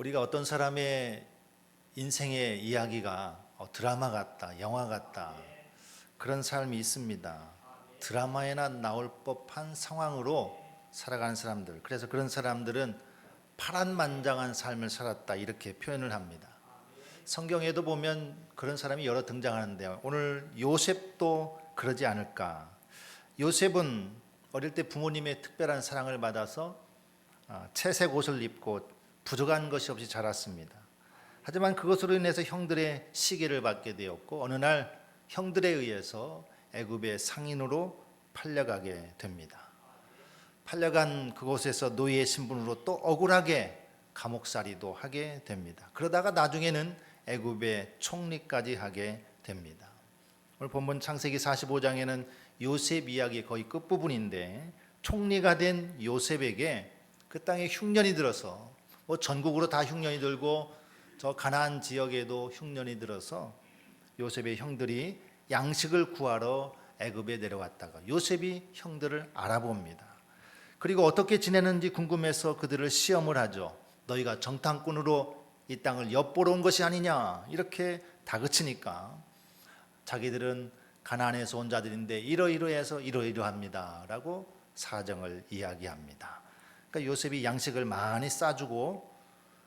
우리가 어떤 사람의 인생의 이야기가 어, 드라마 같다, 영화 같다 그런 삶이 있습니다. 드라마에나 나올 법한 상황으로 살아가는 사람들. 그래서 그런 사람들은 파란만장한 삶을 살았다 이렇게 표현을 합니다. 성경에도 보면 그런 사람이 여러 등장하는데요. 오늘 요셉도 그러지 않을까. 요셉은 어릴 때 부모님의 특별한 사랑을 받아서 아, 채색 옷을 입고 부족한 것이 없이 자랐습니다. 하지만 그것으로 인해서 형들의 시기를 받게 되었고 어느 날 형들에 의해서 애굽의 상인으로 팔려가게 됩니다. 팔려간 그곳에서 노예 신분으로 또 억울하게 감옥살이도 하게 됩니다. 그러다가 나중에는 애굽의 총리까지 하게 됩니다. 오늘 본문 창세기 45장에는 요셉 이야기 거의 끝부분인데 총리가 된 요셉에게 그 땅에 흉년이 들어서 뭐 전국으로 다 흉년이 들고 저 가나안 지역에도 흉년이 들어서 요셉의 형들이 양식을 구하러 애굽에 내려왔다가 요셉이 형들을 알아봅니다. 그리고 어떻게 지내는지 궁금해서 그들을 시험을 하죠. 너희가 정탐꾼으로 이 땅을 엿보러 온 것이 아니냐 이렇게 다그치니까 자기들은 가나안에서 온 자들인데 이러이러해서 이러이러합니다라고 사정을 이야기합니다. 그러니까 요셉이 양식을 많이 싸주고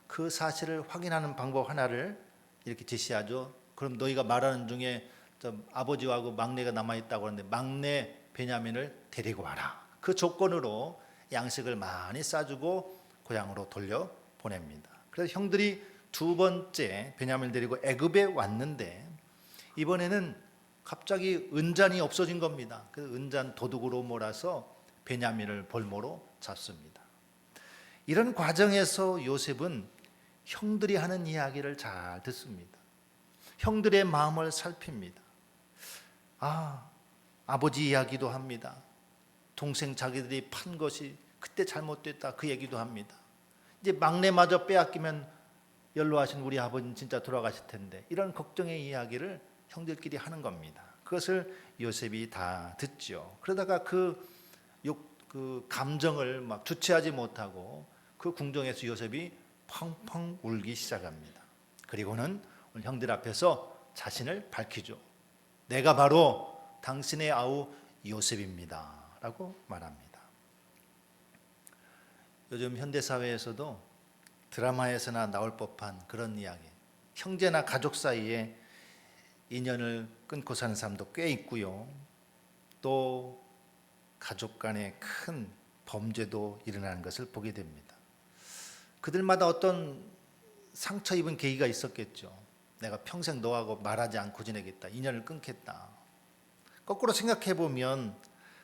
그 사실을 확인하는 방법 하나를 이렇게 제시하죠. 그럼 너희가 말하는 중에 저 아버지하고 막내가 남아 있다고 하는데 막내 베냐민을 데리고 와라. 그 조건으로 양식을 많이 싸주고 고향으로 돌려 보냅니다. 그래서 형들이 두 번째 베냐민을 데리고 애굽에 왔는데 이번에는 갑자기 은잔이 없어진 겁니다. 그 은잔 도둑으로 몰아서 베냐민을 볼모로 잡습니다. 이런 과정에서 요셉은 형들이 하는 이야기를 잘 듣습니다. 형들의 마음을 살핍니다. 아, 아버지 이야기도 합니다. 동생 자기들이 판 것이 그때 잘못됐다 그 얘기도 합니다. 이제 막내마저 빼앗기면 연로하신 우리 아버지는 진짜 돌아가실 텐데 이런 걱정의 이야기를 형들끼리 하는 겁니다. 그것을 요셉이 다 듣죠. 그러다가 그, 욕, 그 감정을 막 주체하지 못하고 그 궁정에서 요셉이 펑펑 울기 시작합니다. 그리고는 형들 앞에서 자신을 밝히죠. 내가 바로 당신의 아우 요셉입니다. 라고 말합니다. 요즘 현대 사회에서도 드라마에서나 나올 법한 그런 이야기. 형제나 가족 사이에 인연을 끊고 사는 사람도 꽤 있고요. 또 가족 간에 큰 범죄도 일어나는 것을 보게 됩니다. 그들마다 어떤 상처 입은 계기가 있었겠죠. 내가 평생 너하고 말하지 않고 지내겠다. 인연을 끊겠다. 거꾸로 생각해 보면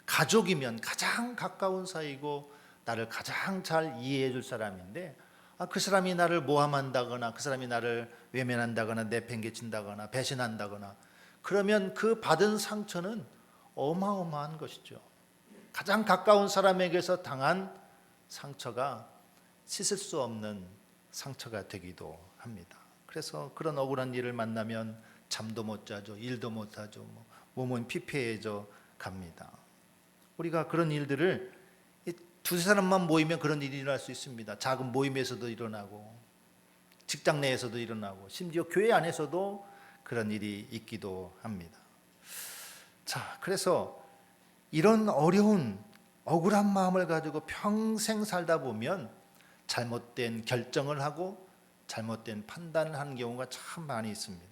가족이면 가장 가까운 사이고 나를 가장 잘 이해해 줄 사람인데 아, 그 사람이 나를 모함한다거나 그 사람이 나를 외면한다거나 내팽개친다거나 배신한다거나 그러면 그 받은 상처는 어마어마한 것이죠. 가장 가까운 사람에게서 당한 상처가 씻을 수 없는 상처가 되기도 합니다. 그래서 그런 억울한 일을 만나면 잠도 못 자죠, 일도 못 하죠, 뭐 몸은 피폐해져 갑니다. 우리가 그런 일들을 두세 사람만 모이면 그런 일이 일어날 수 있습니다. 작은 모임에서도 일어나고 직장 내에서도 일어나고 심지어 교회 안에서도 그런 일이 있기도 합니다. 자, 그래서 이런 어려운 억울한 마음을 가지고 평생 살다 보면 잘못된 결정을 하고 잘못된 판단을 하는 경우가 참 많이 있습니다.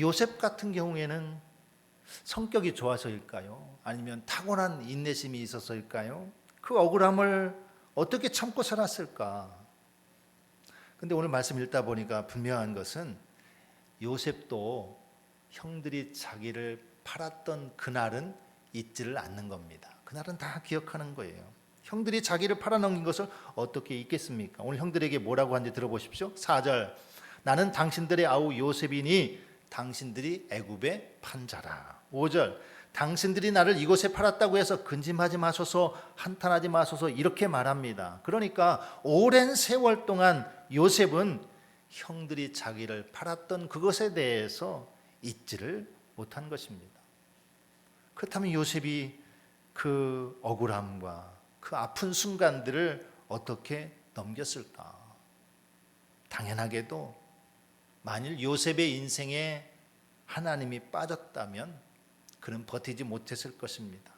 요셉 같은 경우에는 성격이 좋아서일까요? 아니면 타고난 인내심이 있어서일까요? 그 억울함을 어떻게 참고 살았을까? 근데 오늘 말씀 읽다 보니까 분명한 것은 요셉도 형들이 자기를 팔았던 그날은 잊지를 않는 겁니다. 그날은 다 기억하는 거예요. 형들이 자기를 팔아넘긴 것을 어떻게 잊겠습니까? 오늘 형들에게 뭐라고 하는지 들어보십시오. 4절 나는 당신들의 아우 요셉이니 당신들이 애굽의 판자라. 5절 당신들이 나를 이곳에 팔았다고 해서 근심하지 마소서 한탄하지 마소서 이렇게 말합니다. 그러니까 오랜 세월 동안 요셉은 형들이 자기를 팔았던 그것에 대해서 잊지를 못한 것입니다. 그렇다면 요셉이 그 억울함과 그 아픈 순간들을 어떻게 넘겼을까? 당연하게도 만일 요셉의 인생에 하나님이 빠졌다면 그는 버티지 못했을 것입니다.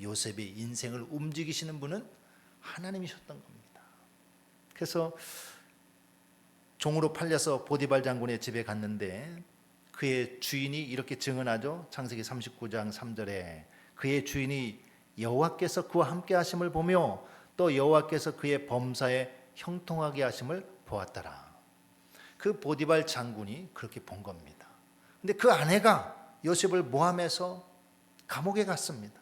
요셉의 인생을 움직이시는 분은 하나님이셨던 겁니다. 그래서 종으로 팔려서 보디발 장군의 집에 갔는데 그의 주인이 이렇게 증언하죠. 창세기 39장 3절에 그의 주인이 여호와께서 그와 함께 하심을 보며 또 여호와께서 그의 범사에 형통하게 하심을 보았더라. 그 보디발 장군이 그렇게 본 겁니다. 근데 그 아내가 요셉을 모함해서 감옥에 갔습니다.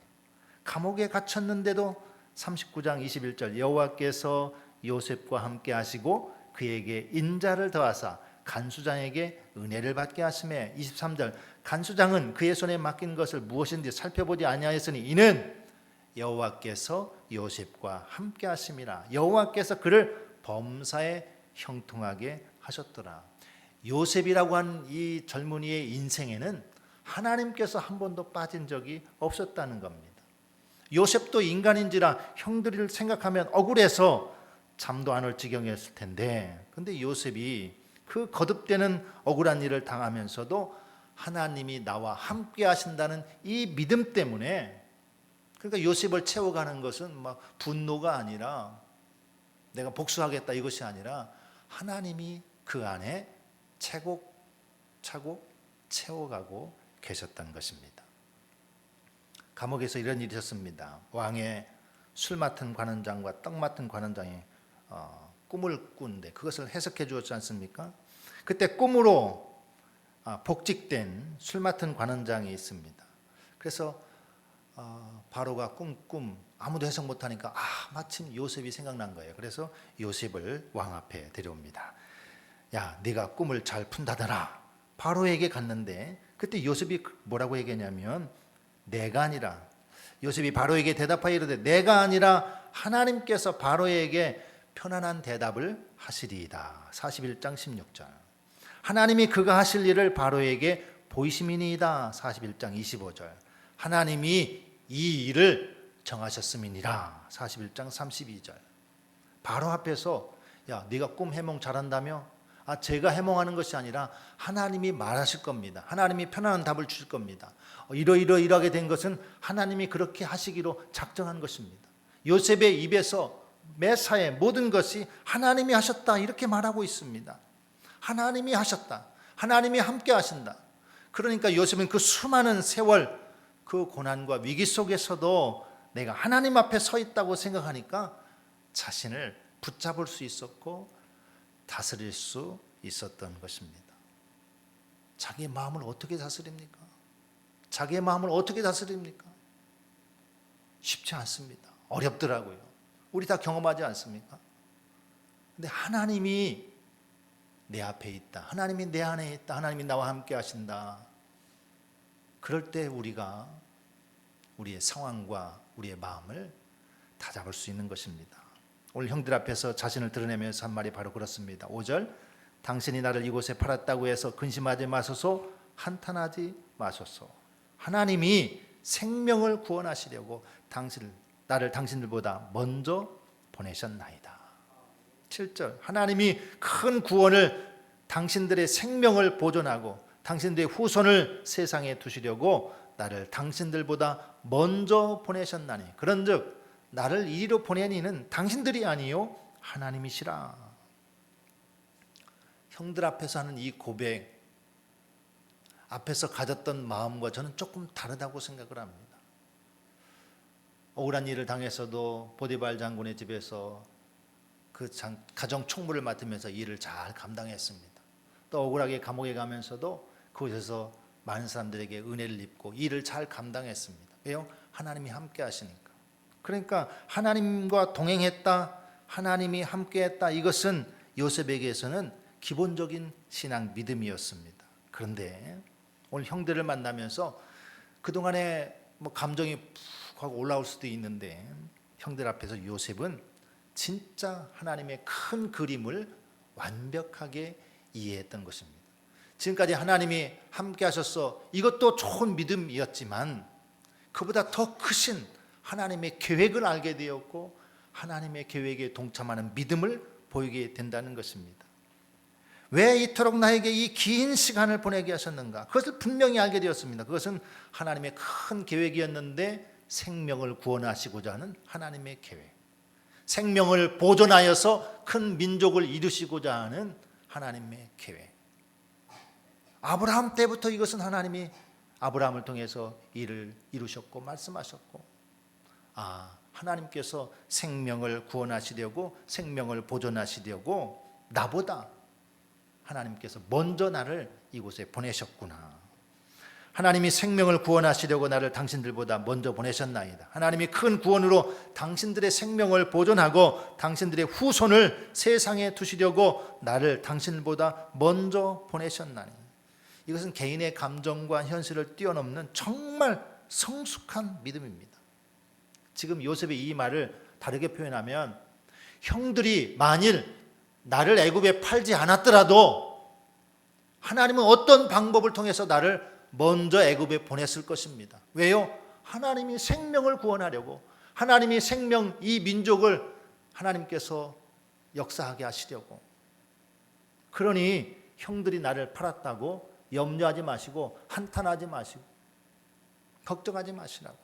감옥에 갇혔는데도 39장 21절 여호와께서 요셉과 함께 하시고 그에게 인자를 더하사 간수장에게 은혜를 받게 하심에 23절 간수장은 그의 손에 맡긴 것을 무엇인지 살펴보지 아니하였으니 이는 여호와께서 요셉과 함께 하심이라. 여호와께서 그를 범사에 형통하게 하셨더라. 요셉이라고 하는 이 젊은이의 인생에는 하나님께서 한 번도 빠진 적이 없었다는 겁니다. 요셉도 인간인지라 형들을 생각하면 억울해서 잠도 안 올 지경이었을 텐데 근데 요셉이 그 거듭되는 억울한 일을 당하면서도 하나님이 나와 함께 하신다는 이 믿음 때문에 그러니까 요셉을 채워가는 것은 막 분노가 아니라 내가 복수하겠다 이것이 아니라 하나님이 그 안에 차곡차곡 채워가고 계셨던 것입니다. 감옥에서 이런 일이 있었습니다. 왕의 술 맡은 관원장과 떡 맡은 관원장이 어, 꿈을 꾸는데 그것을 해석해 주었지 않습니까? 그때 꿈으로 아, 복직된 술 맡은 관원장이 있습니다. 그래서 어, 바로가 꿈꿈 아무도 해석 못하니까 아 마침 요셉이 생각난 거예요. 그래서 요셉을 왕 앞에 데려옵니다. 야 네가 꿈을 잘 푼다더라. 바로에게 갔는데 그때 요셉이 뭐라고 얘기했냐면 내가 아니라 요셉이 바로에게 대답하여 이르되 내가 아니라 하나님께서 바로에게 편안한 대답을 하시리이다. 41장 16절. 하나님이 그가 하실 일을 바로에게 보이심이니이다. 41장 25절. 하나님이 이 일을 정하셨음이니라. 41장 32절. 바로 앞에서 야, 네가 꿈 해몽 잘한다며? 아, 제가 해몽하는 것이 아니라 하나님이 말하실 겁니다. 하나님이 편안한 답을 주실 겁니다. 어, 이러이러 이러하게 된 것은 하나님이 그렇게 하시기로 작정한 것입니다. 요셉의 입에서 매사의 모든 것이 하나님이 하셨다 이렇게 말하고 있습니다. 하나님이 하셨다. 하나님이 함께 하신다. 그러니까 요셉은 그 수많은 세월 그 고난과 위기 속에서도 내가 하나님 앞에 서 있다고 생각하니까 자신을 붙잡을 수 있었고 다스릴 수 있었던 것입니다. 자기의 마음을 어떻게 다스립니까? 자기의 마음을 어떻게 다스립니까? 쉽지 않습니다. 어렵더라고요. 우리 다 경험하지 않습니까? 근데 하나님이 내 앞에 있다. 하나님이 내 안에 있다. 하나님이 나와 함께 하신다. 그럴 때 우리가 우리의 상황과 우리의 마음을 다 잡을 수 있는 것입니다. 오늘 형들 앞에서 자신을 드러내면서 한 말이 바로 그렇습니다. 5절 당신이 나를 이곳에 팔았다고 해서 근심하지 마소서 한탄하지 마소서. 하나님이 생명을 구원하시려고 당신 나를 당신들보다 먼저 보내셨나이다. 7절 하나님이 큰 구원을 당신들의 생명을 보존하고 당신들의 후손을 세상에 두시려고 나를 당신들보다 먼저 보내셨나니 그런즉 나를 이리로 보낸 이는 당신들이 아니요 하나님이시라. 형들 앞에서 하는 이 고백 앞에서 가졌던 마음과 저는 조금 다르다고 생각을 합니다. 억울한 일을 당해서도 보디발 장군의 집에서 그 장, 가정 총무를 맡으면서 일을 잘 감당했습니다. 또 억울하게 감옥에 가면서도 그곳에서 많은 사람들에게 은혜를 입고 일을 잘 감당했습니다. 왜요? 하나님이 함께 하시니까. 그러니까 하나님과 동행했다, 하나님이 함께 했다. 이것은 요셉에게서는 기본적인 신앙 믿음이었습니다. 그런데 오늘 형들을 만나면서 그 동안에 뭐 감정이 푹 하고 올라올 수도 있는데 형들 앞에서 요셉은 진짜 하나님의 큰 그림을 완벽하게 이해했던 것입니다. 지금까지 하나님이 함께 하셔서 이것도 좋은 믿음이었지만 그보다 더 크신 하나님의 계획을 알게 되었고 하나님의 계획에 동참하는 믿음을 보이게 된다는 것입니다. 왜 이토록 나에게 이 긴 시간을 보내게 하셨는가? 그것을 분명히 알게 되었습니다. 그것은 하나님의 큰 계획이었는데 생명을 구원하시고자 하는 하나님의 계획. 생명을 보존하여서 큰 민족을 이루시고자 하는 하나님의 계획. 아브라함 때부터 이것은 하나님이 아브라함을 통해서 일을 이루셨고 말씀하셨고 아 하나님께서 생명을 구원하시려고 생명을 보존하시려고 나보다 하나님께서 먼저 나를 이곳에 보내셨구나. 하나님이 생명을 구원하시려고 나를 당신들보다 먼저 보내셨나이다. 하나님이 큰 구원으로 당신들의 생명을 보존하고 당신들의 후손을 세상에 두시려고 나를 당신보다 먼저 보내셨나니. 이것은 개인의 감정과 현실을 뛰어넘는 정말 성숙한 믿음입니다. 지금 요셉의 이 말을 다르게 표현하면 형들이 만일 나를 애굽에 팔지 않았더라도 하나님은 어떤 방법을 통해서 나를 먼저 애굽에 보냈을 것입니다. 왜요? 하나님이 생명을 구원하려고 하나님이 생명 이 민족을 하나님께서 역사하게 하시려고 그러니 형들이 나를 팔았다고 염려하지 마시고 한탄하지 마시고 걱정하지 마시라고.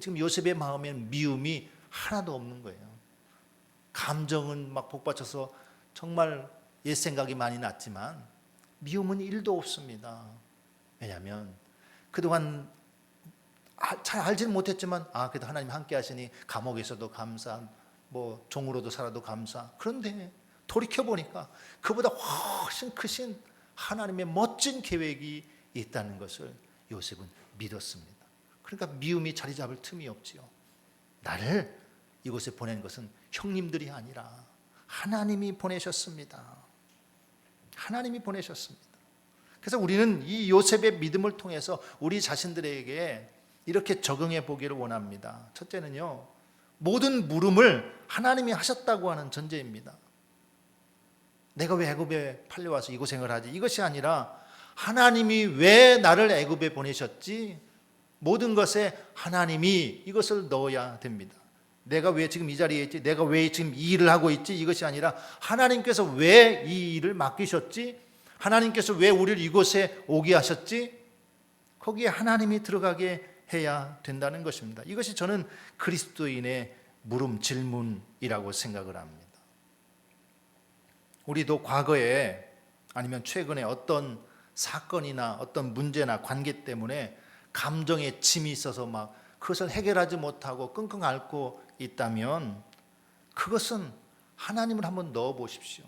지금 요셉의 마음에는 미움이 하나도 없는 거예요. 감정은 막 복받쳐서 정말 옛 생각이 많이 났지만 미움은 일도 없습니다. 왜냐하면 그동안 아, 잘 알지는 못했지만 아 그래도 하나님 함께 하시니 감옥에서도 감사 뭐 종으로도 살아도 감사 그런데 돌이켜 보니까 그보다 훨씬 크신 하나님의 멋진 계획이 있다는 것을 요셉은 믿었습니다. 그러니까 미움이 자리 잡을 틈이 없지요. 나를 이곳에 보낸 것은 형님들이 아니라 하나님이 보내셨습니다. 하나님이 보내셨습니다. 그래서 우리는 이 요셉의 믿음을 통해서 우리 자신들에게 이렇게 적용해 보기를 원합니다. 첫째는요, 모든 물음을 하나님이 하셨다고 하는 전제입니다. 내가 왜 애굽에 팔려와서 이 고생을 하지? 이것이 아니라 하나님이 왜 나를 애굽에 보내셨지? 모든 것에 하나님이 이것을 넣어야 됩니다. 내가 왜 지금 이 자리에 있지? 내가 왜 지금 이 일을 하고 있지? 이것이 아니라 하나님께서 왜 이 일을 맡기셨지? 하나님께서 왜 우리를 이곳에 오게 하셨지? 거기에 하나님이 들어가게 해야 된다는 것입니다. 이것이 저는 그리스도인의 물음 질문이라고 생각을 합니다. 우리도 과거에 아니면 최근에 어떤 사건이나 어떤 문제나 관계 때문에 감정에 짐이 있어서 막 그것을 해결하지 못하고 끙끙 앓고 있다면 그것은 하나님을 한번 넣어 보십시오.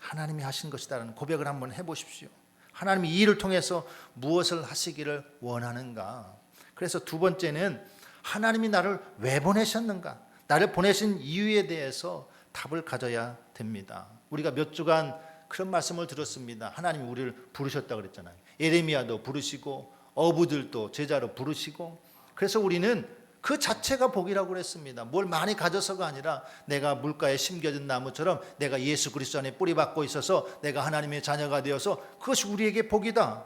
하나님이 하신 것이다라는 고백을 한번 해 보십시오. 하나님이 이 일을 통해서 무엇을 하시기를 원하는가? 그래서 두 번째는 하나님이 나를 왜 보내셨는가? 나를 보내신 이유에 대해서 답을 가져야 됩니다. 우리가 몇 주간 그런 말씀을 들었습니다. 하나님이 우리를 부르셨다 그랬잖아요. 예레미야도 부르시고 어부들도 제자로 부르시고 그래서 우리는 그 자체가 복이라고 그랬습니다. 뭘 많이 가져서가 아니라 내가 물가에 심겨진 나무처럼 내가 예수 그리스도 안에 뿌리 박고 있어서 내가 하나님의 자녀가 되어서 그것이 우리에게 복이다.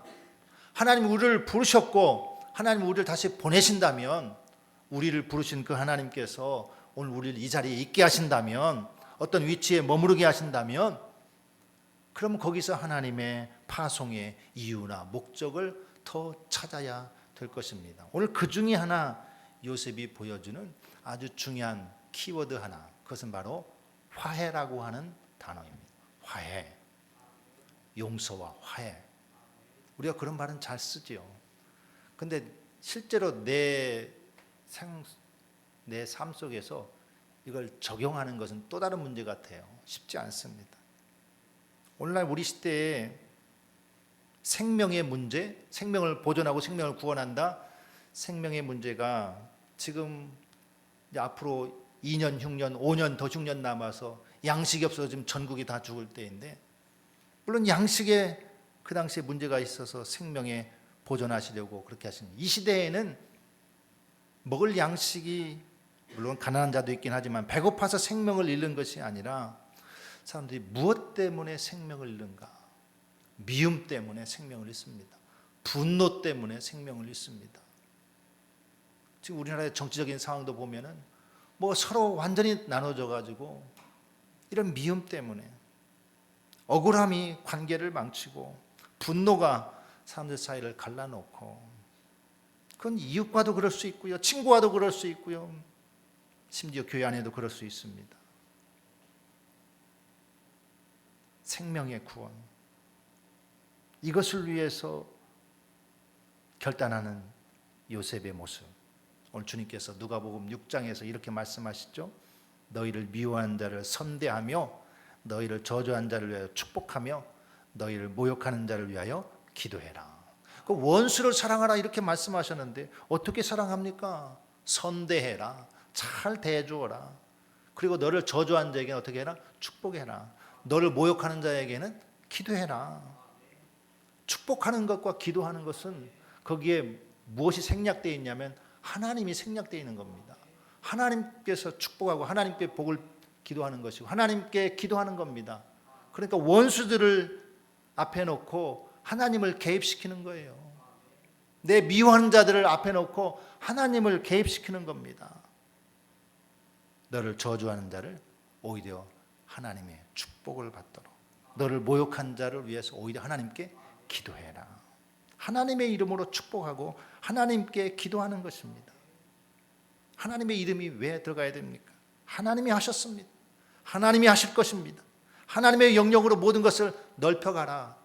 하나님 우리를 부르셨고 하나님 우리를 다시 보내신다면 우리를 부르신 그 하나님께서 오늘 우리를 이 자리에 있게 하신다면 어떤 위치에 머무르게 하신다면 그럼 거기서 하나님의 파송의 이유나 목적을 더 찾아야 될 것입니다. 오늘 그 중에 하나 요셉이 보여주는 아주 중요한 키워드 하나 그것은 바로 화해라고 하는 단어입니다. 화해. 용서와 화해. 우리가 그런 말은 잘 쓰지요. 근데 실제로 내 생, 내 삶 속에서 이걸 적용하는 것은 또 다른 문제 같아요. 쉽지 않습니다. 오늘날 우리 시대에 생명의 문제, 생명을 보존하고 생명을 구원한다. 생명의 문제가 지금 앞으로 2년, 6년, 5년 더 6년 남아서 양식이 없어서 지금 전국이 다 죽을 때인데 물론 양식에 그 당시에 문제가 있어서 생명에 보존하시려고 그렇게 하시는 이 시대에는 먹을 양식이 물론 가난한 자도 있긴 하지만 배고파서 생명을 잃는 것이 아니라 사람들이 무엇 때문에 생명을 잃는가? 미움 때문에 생명을 잃습니다. 분노 때문에 생명을 잃습니다. 지금 우리나라의 정치적인 상황도 보면은 뭐 서로 완전히 나눠져 가지고 이런 미움 때문에 억울함이 관계를 망치고 분노가 사람들 사이를 갈라놓고 그건 이웃과도 그럴 수 있고요. 친구와도 그럴 수 있고요. 심지어 교회 안에도 그럴 수 있습니다. 생명의 구원. 이것을 위해서 결단하는 요셉의 모습. 오늘 주님께서 누가복음 6장에서 이렇게 말씀하시죠. 너희를 미워한 자를 선대하며 너희를 저주한 자를 위하여 축복하며 너희를 모욕하는 자를 위하여 기도해라. 그 원수를 사랑하라 이렇게 말씀하셨는데 어떻게 사랑합니까? 선대해라. 잘 대해주어라. 그리고 너를 저주한 자에게는 어떻게 해라? 축복해라. 너를 모욕하는 자에게는 기도해라. 축복하는 것과 기도하는 것은 거기에 무엇이 생략되어 있냐면 하나님이 생략되어 있는 겁니다. 하나님께서 축복하고 하나님께 복을 기도하는 것이고 하나님께 기도하는 겁니다. 그러니까 원수들을 앞에 놓고 하나님을 개입시키는 거예요. 내 미워하는 자들을 앞에 놓고 하나님을 개입시키는 겁니다. 너를 저주하는 자를 오히려 하나님의 축복을 받도록 너를 모욕한 자를 위해서 오히려 하나님께 기도해라. 하나님의 이름으로 축복하고 하나님께 기도하는 것입니다. 하나님의 이름이 왜 들어가야 됩니까? 하나님이 하셨습니다. 하나님이 하실 것입니다. 하나님의 영역으로 모든 것을 넓혀가라.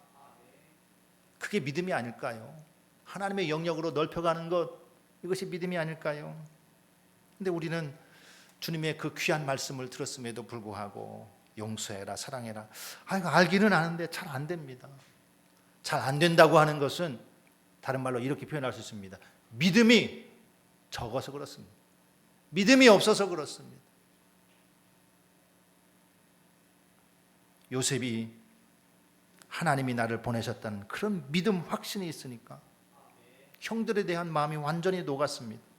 그게 믿음이 아닐까요? 하나님의 영역으로 넓혀가는 것 이것이 믿음이 아닐까요? 근데 우리는 주님의 그 귀한 말씀을 들었음에도 불구하고 용서해라 사랑해라 아 이거 알기는 아는데 잘 안 됩니다. 잘 안 된다고 하는 것은 다른 말로 이렇게 표현할 수 있습니다. 믿음이 적어서 그렇습니다. 믿음이 없어서 그렇습니다. 요셉이 하나님이 나를 보내셨다는 그런 믿음 확신이 있으니까 형들에 대한 마음이 완전히 녹았습니다.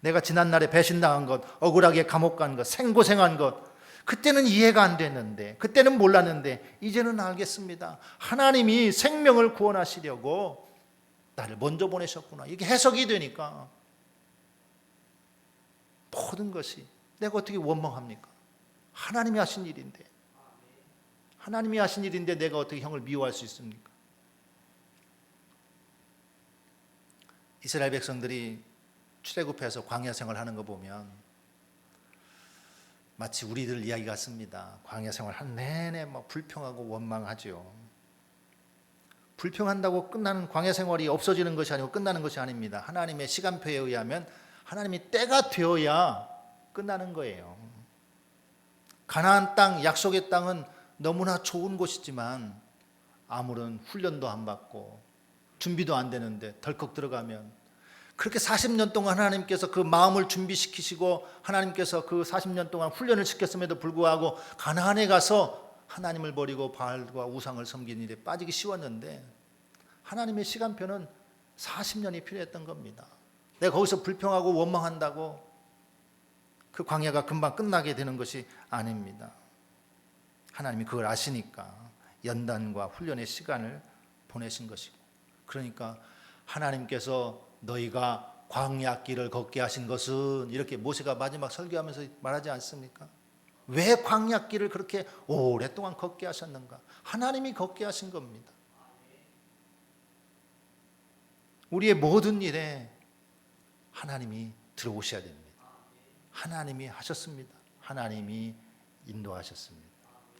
내가 지난날에 배신당한 것, 억울하게 감옥 간 것, 생고생한 것, 그때는 이해가 안 됐는데, 그때는 몰랐는데, 이제는 알겠습니다. 하나님이 생명을 구원하시려고 나를 먼저 보내셨구나. 이게 해석이 되니까 모든 것이 내가 어떻게 원망합니까? 하나님이 하신 일인데. 하나님이 하신 일인데 내가 어떻게 형을 미워할 수 있습니까? 이스라엘 백성들이 출애굽해서 광야 생활하는 거 보면 마치 우리들 이야기 같습니다. 광야 생활 한 내내 막 불평하고 원망하죠. 불평한다고 끝나는 광야 생활이 없어지는 것이 아니고 끝나는 것이 아닙니다. 하나님의 시간표에 의하면 하나님이 때가 되어야 끝나는 거예요. 가나안 땅, 약속의 땅은 너무나 좋은 곳이지만 아무런 훈련도 안 받고 준비도 안 되는데 덜컥 들어가면 그렇게 40년 동안 하나님께서 그 마음을 준비시키시고 하나님께서 그 40년 동안 훈련을 시켰음에도 불구하고 가나안에 가서 하나님을 버리고 바알과 우상을 섬기는 일에 빠지기 쉬웠는데 하나님의 시간표는 40년이 필요했던 겁니다. 내가 거기서 불평하고 원망한다고 그 광야가 금방 끝나게 되는 것이 아닙니다. 하나님이 그걸 아시니까 연단과 훈련의 시간을 보내신 것이고 그러니까 하나님께서 너희가 광야 길을 걷게 하신 것은 이렇게 모세가 마지막 설교하면서 말하지 않습니까? 왜 광야 길을 그렇게 오랫동안 걷게 하셨는가? 하나님이 걷게 하신 겁니다. 우리의 모든 일에 하나님이 들어오셔야 됩니다. 하나님이 하셨습니다. 하나님이 인도하셨습니다.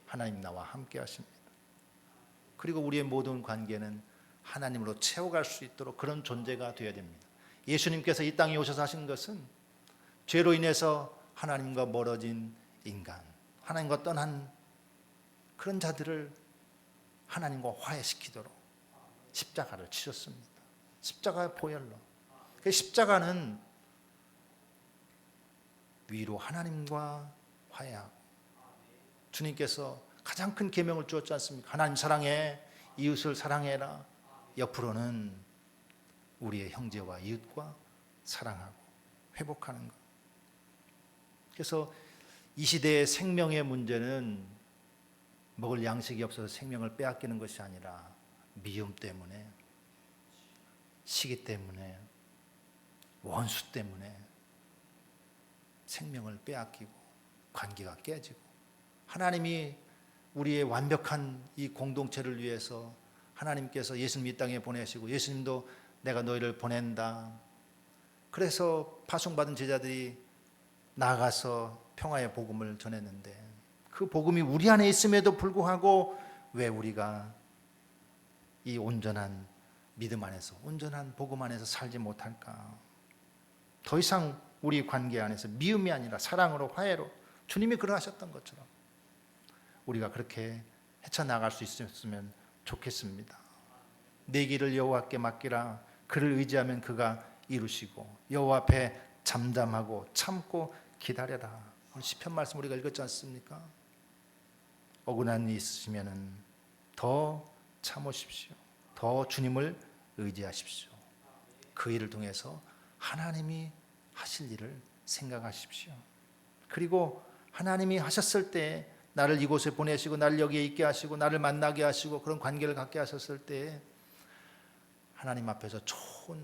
하나님 나와 함께 하십니다. 그리고 우리의 모든 관계는 하나님으로 채워갈 수 있도록 그런 존재가 되어야 됩니다. 예수님께서 이 땅에 오셔서 하신 것은 죄로 인해서 하나님과 멀어진 인간, 하나님과 떠난 그런 자들을 하나님과 화해시키도록 십자가를 치셨습니다. 십자가의 보혈로. 그 십자가는 위로 하나님과 화해하고 주님께서 가장 큰 계명을 주었지 않습니까? 하나님 사랑해, 이웃을 사랑해라. 옆으로는 우리의 형제와 이웃과 사랑하고 회복하는 것. 그래서 이 시대의 생명의 문제는 먹을 양식이 없어서 생명을 빼앗기는 것이 아니라 미움 때문에 시기 때문에 원수 때문에 생명을 빼앗기고 관계가 깨지고 하나님이 우리의 완벽한 이 공동체를 위해서 하나님께서 예수님 이 땅에 보내시고 예수님도 내가 너희를 보낸다. 그래서 파송받은 제자들이 나가서 평화의 복음을 전했는데 그 복음이 우리 안에 있음에도 불구하고 왜 우리가 이 온전한 믿음 안에서 온전한 복음 안에서 살지 못할까? 더 이상 우리 관계 안에서 미움이 아니라 사랑으로 화해로 주님이 그러하셨던 것처럼 우리가 그렇게 헤쳐나갈 수 있었으면 좋겠습니다. 내 길을 여호와께 맡기라 그를 의지하면 그가 이루시고 여호와 앞에 잠잠하고 참고 기다려라. 시편 말씀 우리가 읽었지 않습니까? 억울한 일이 있으시면은 더 참으십시오. 더 주님을 의지하십시오. 그 일을 통해서 하나님이 하실 일을 생각하십시오. 그리고 하나님이 하셨을 때 나를 이곳에 보내시고 나를 여기에 있게 하시고 나를 만나게 하시고 그런 관계를 갖게 하셨을 때 하나님 앞에서 좋은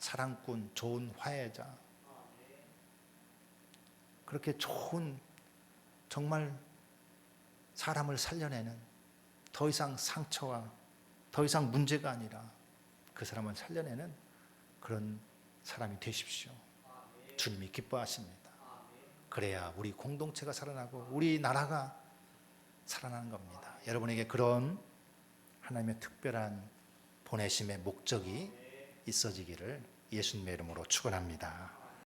사랑꾼, 좋은 화해자 그렇게 좋은 정말 사람을 살려내는 더 이상 상처와 더 이상 문제가 아니라 그 사람을 살려내는 그런 사람이 되십시오. 주님이 기뻐하십니다. 그래야 우리 공동체가 살아나고 우리 나라가 살아나는 겁니다. 여러분에게 그런 하나님의 특별한 보내심의 목적이 있어지기를 예수님의 이름으로 축원합니다.